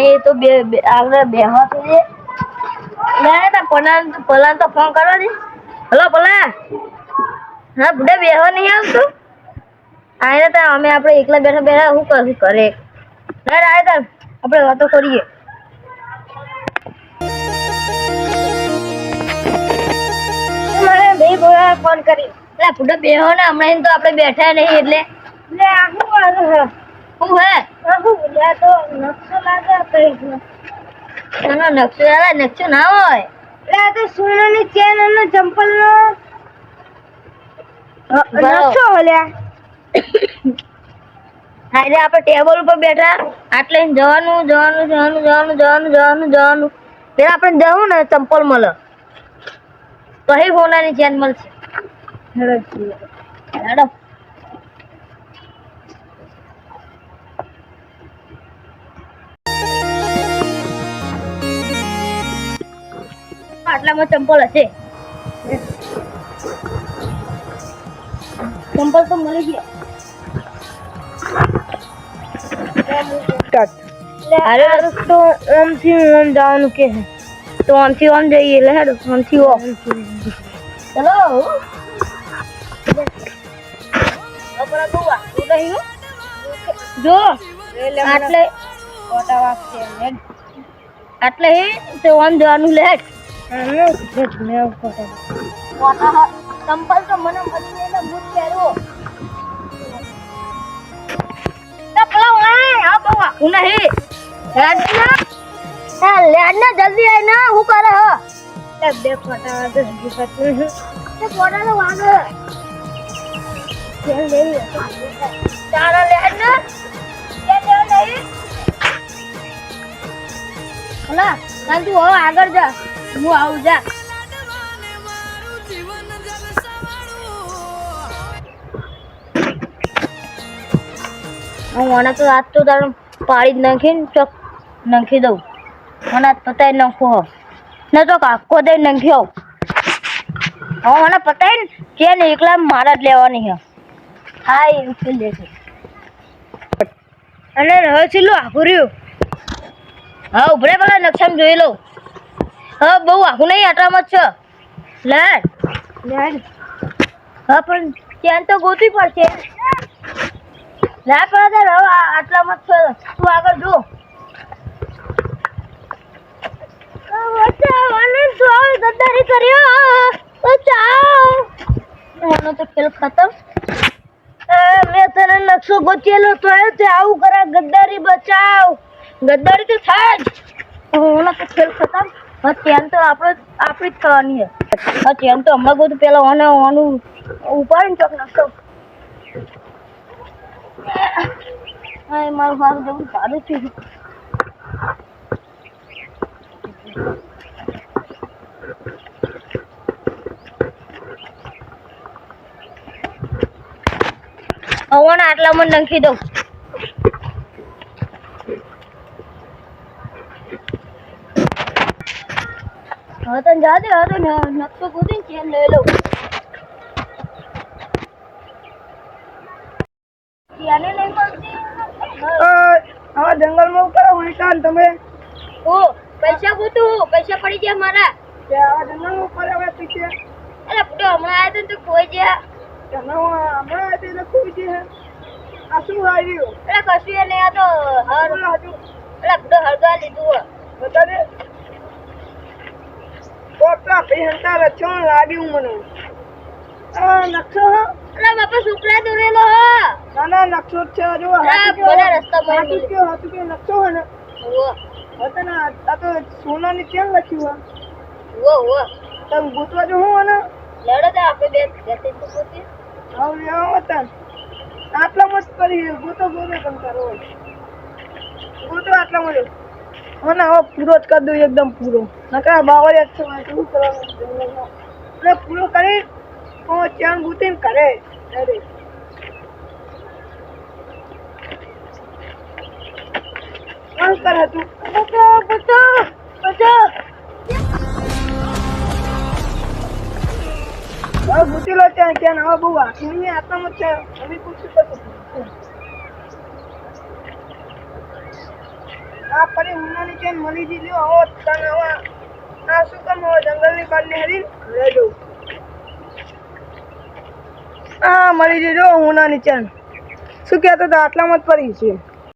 એ તો બે આગળ બેહવા તો દે ના ના પલાન પલાન તો ફોન કરવા દે હલો પલા હા, બુડા બેહવા નહીં આવતું આને તો અમે આપણે એકલા બેઠા બેઠા શું કરશું કરે. ના આય તાર, આપણે વાતો કરીએ. બે બોલા ફોન કરી એટલે બુડા બેહો ને હમણાં તો આપણે બેઠા નહીં એટલે. લે આખું વાળું હે હે? આખું બોલ્યા તો નકશો લાગે કઈ એનો નકશો યાર નકશો ના હોય? એટલે આ તો સોનાની ચેન અને ચંપલ નકશો બોલ્યા આજે આપણે ટેબલ ઉપર બેઠા. આટલે જવાનું જવાનું જવાનું જવાનું જવાનું જવાનું જવાનું. પેલા આપણે જવું ને ચંપલ મળે. તો સોનાની ચેન મળશે. હેડો. આટલામાં ચંપલ હશે. ચંપલ તો મળી ગયા. અરે તો ઓમથી ઓમ જવાનું કે તો ઓમથી ઓમ જઈએ એટલે હેડો ઓમથી ઓમ ચલો. જો આટલે આટલે તો ઓમ જવાનું લે ચંપલ તો મને ગઈ એટલે બૂટ પહેરવો પેલા ઓય આ બહુ આખું નહીં હેડ ના એ જલ્દી આય હું હ આગળ જા હું આવું જા. હું મને તો આજ તો તારે પાડી જ નાખીને ચોક નાખી દઉં. મને આજ પતાઈ નાખો ને તો કાકો દઈ નાખ્યો. હવે મને પતાય ને કે ને એકલા મારા જ લેવાની છે હા એ ઉકેલ લેશે અને હવે છેલ્લું આખું રહ્યું. હા ઉભરે પેલા નકશામાં જોઈ લઉં. હા બહુ આખું નહીં આટલામાં જ છે. લેડ લેડ હા પણ ત્યાં તો ગોતવી પડશે. ના પણ હવે આટલામાં જ છે. તું આગળ જો. ગદ્દારી કર્યો. બચાવ એનો તો ખેલ ખતમ. એ, મેં તને નકશો ગોચેલો તો આવું કરા ગદ્દારી બચાવ. ગદ્દારી તો થાય જ. તો ખેલ ખતમ. હા ચેન તો આપણે આપણી જ થવાની છે. હા ચેન તો હમણાં બધું પેલા ઓને ઓનું ઉપાડીને ચોક નાખતો હા એ મારું મારું જવું સારું થયું હવે આટલામાં નાખી દઉં. હવે તને જા દે હવે નકશો ગોતીને ચેન લઈ લઉં ચેને નહીં મળતી આવા જંગલમાં ઉપર વહેંચાણ તમે ઓ પૈસા ગોતું પૈસા પડી ગયા મારા આવા જંગલમાં ઉપર હવે પીછે અરે પુટો હમણાં આવ્યા તો કોઈ ગયા તમે હમણાં હતી તો કોઈ છે આ શું આવ્યું અરે કશું નહીં આ તો હર અરે પુટો હળગા લીધું હે. બતાડે પહેરતા રચણ લાગ્યું મને. આ નકશો હા અરે બાપા છોકરા દોરેલો હે. નાના નકશો છે જો આ હાથી બધા હાથી મળે. હાથી કયો નકશો હે ને. ઉવ્વ, હતા ને આ તો સોનાની ચેન લખ્યું. હે તમે ગોતવા જો હું ને લડો તો આપણે બે જતી તો. હવે આવો હતા આટલામાં જ કરી ગોતો ગોતો કરો ગોતો આટલામાં જ અને હવે પૂરો જ કરી દઉં એકદમ પૂરો નકરા બાવળિયા જ છે જંગલમાં પૂરો કરી હું ચેન ગુતી કરે અરે કોણ કરે તું પુટો, પુટો, પુટો. હવે ગૂંથી લો ત્યાં ચેન હવે બહુ આખી નહીં આટલામાં છે અમે પૂછ્યું આ પરી ઉનાની ચેન મળી લ્યો આવો તને હવે આ શું કામ હવે જંગલની બહાર નીકળી ઘરે જવું હા મળી જજો ઉનાની ચેન. શું કહેતો હતો? આટલામાં જ પડી છે.